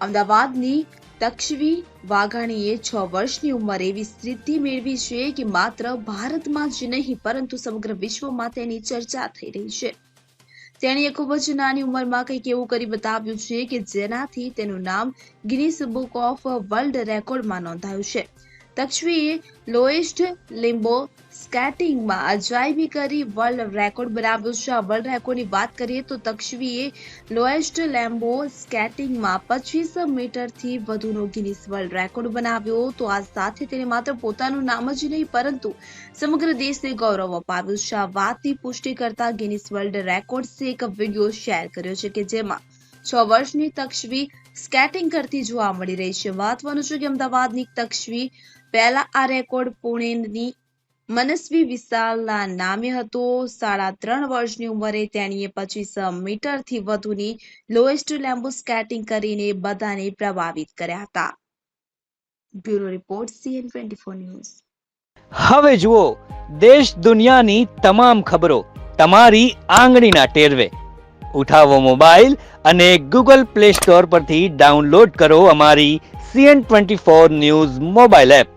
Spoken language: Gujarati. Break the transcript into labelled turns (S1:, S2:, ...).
S1: અમદાવાદની તક્ષવી વાઘાણીએ છ વર્ષની ઉંમરે એવી સ્થિતિ મેળવી છે કે માત્ર ભારતમાં જ નહીં, પરંતુ સમગ્ર વિશ્વમાં તેની ચર્ચા થઈ રહી છે. તેણીએ ખૂબ જ નાની ઉંમરમાં કંઈક એવું કરી બતાવ્યું છે કે જેનાથી તેનું નામ ગિનિસ બુક ઓફ વર્લ્ડ રેકોર્ડમાં નોંધાયું છે. તક્ષવીએ લોએસ્ટ લિમ્બો સ્કેટિંગમાં અજાયબી કરી વર્લ્ડ રેકોર્ડ બનાવ્યો છે. વર્લ્ડ રેકોર્ડની વાત કરીએ તો તક્ષવીએ લોએસ્ટ લેમ્બો સ્કેટિંગમાં પચીસ મીટરથી વધુનો ગિનિસ વર્લ્ડ રેકોર્ડ બનાવ્યો તો આ સાથે તેને માત્ર પોતાનું નામ જ નહીં, પરંતુ સમગ્ર દેશને ગૌરવ અપાવ્યું છે. આ વાતની પુષ્ટિ કરતા ગિનિસ વર્લ્ડ રેકોર્ડ્સે એક વીડિયો શેર કર્યો છે કે જેમાં છ વર્ષની તક્ષવી સ્કેટિંગ કરતી જોવા મળી રહી છે. મહત્વનું છે કે અમદાવાદની તક્ષવી પહેલા આ રેકોર્ડ પુણેની મનસ્વી વિશાલના નામે હતો. સાડા ત્રણ વર્ષની ઉંમરે તેણીએ પચીસ મીટરથી વધુની લોએસ્ટ લેમ્બુ સ્કેટિંગ કરીને બધાને પ્રભાવિત કર્યા હતા. Bureau report, CN twenty four news.
S2: હવે જુઓ, દેશ દુનિયાની તમામ ખબરો તમારી આંગળીના ટેરવે. ઉઠાવો મોબાઈલ અને ગૂગલ પ્લે સ્ટોર પરથી ડાઉનલોડ કરો અમારી CN twenty four news mobile app.